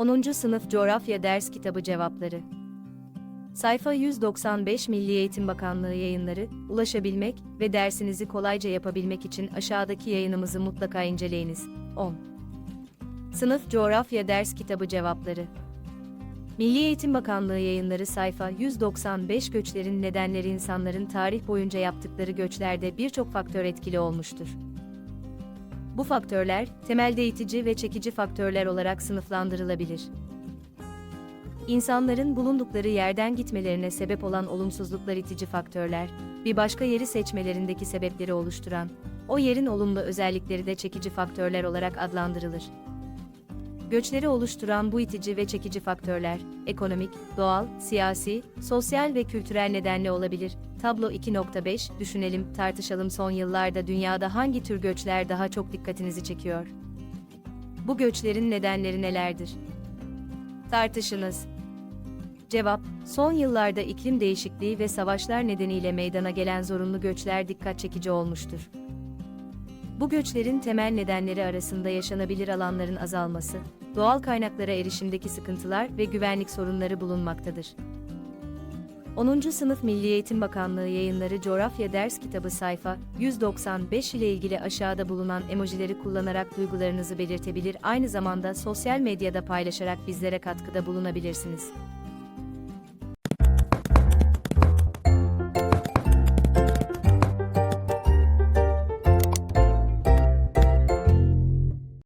10. Sınıf Coğrafya Ders Kitabı Cevapları Sayfa 195 Milli Eğitim Bakanlığı yayınları, ulaşabilmek ve dersinizi kolayca yapabilmek için aşağıdaki yayınımızı mutlaka inceleyiniz. 10. Sınıf Coğrafya Ders Kitabı Cevapları Milli Eğitim Bakanlığı yayınları sayfa 195 göçlerin nedenleri insanların tarih boyunca yaptıkları göçlerde birçok faktör etkili olmuştur. Bu faktörler, temelde itici ve çekici faktörler olarak sınıflandırılabilir. İnsanların bulundukları yerden gitmelerine sebep olan olumsuzluklar itici faktörler, bir başka yeri seçmelerindeki sebepleri oluşturan, o yerin olumlu özellikleri de çekici faktörler olarak adlandırılır. Göçleri oluşturan bu itici ve çekici faktörler, ekonomik, doğal, siyasi, sosyal ve kültürel nedenle olabilir. Tablo 2.5, düşünelim, tartışalım son yıllarda dünyada hangi tür göçler daha çok dikkatinizi çekiyor? Bu göçlerin nedenleri nelerdir? Tartışınız. Cevap, son yıllarda iklim değişikliği ve savaşlar nedeniyle meydana gelen zorunlu göçler dikkat çekici olmuştur. Bu göçlerin temel nedenleri arasında yaşanabilir alanların azalması, doğal kaynaklara erişimdeki sıkıntılar ve güvenlik sorunları bulunmaktadır. 10. Sınıf Milli Eğitim Bakanlığı yayınları Coğrafya Ders Kitabı sayfa 195 ile ilgili aşağıda bulunan emojileri kullanarak duygularınızı belirtebilir aynı zamanda sosyal medyada paylaşarak bizlere katkıda bulunabilirsiniz.